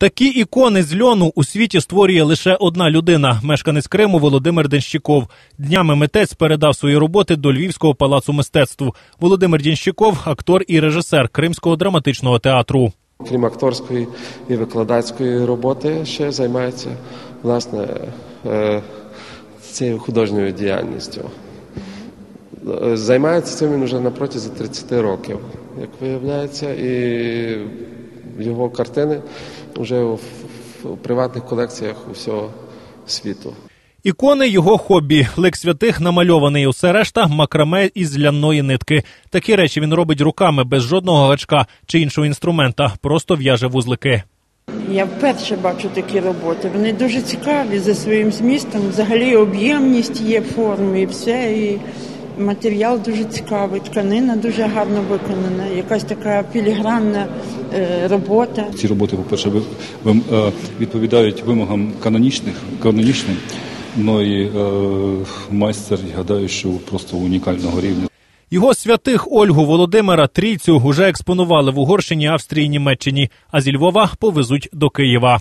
Такі ікони з льону у світі створює лише одна людина мешканець Криму Володимир Денщиков. Днями митець передав свої роботи до Львівського палацу мистецтв. Володимир Дінщиков актор і режисер Кримського драматичного театру. Крім акторської і викладацької роботи, ще займається власне е, цією художньою діяльністю. Е, Займається цим він вже на протязі 30 років, як виявляється, і його картини вже в, в приватних колекціях усього світу. Ікони його хобі. Лик святих намальований. Усе решта макраме із ляної нитки. Такі речі він робить руками без жодного гачка чи іншого інструмента. Просто в'яже вузлики. Я вперше бачу такі роботи. Вони дуже цікаві за своїм змістом. Взагалі об'ємність є форми і все. І матеріал дуже цікавий, тканина дуже гарно виконана, якась така філігранна е, робота. Ці роботи, по-перше, ви- е, відповідають вимогам канонічних, канонічним. Ну і е, майстер, я гадаю, що просто унікального рівня. Його святих Ольгу Володимира Трійцю уже експонували в Угорщині, Австрії, Німеччині, а зі Львова повезуть до Києва.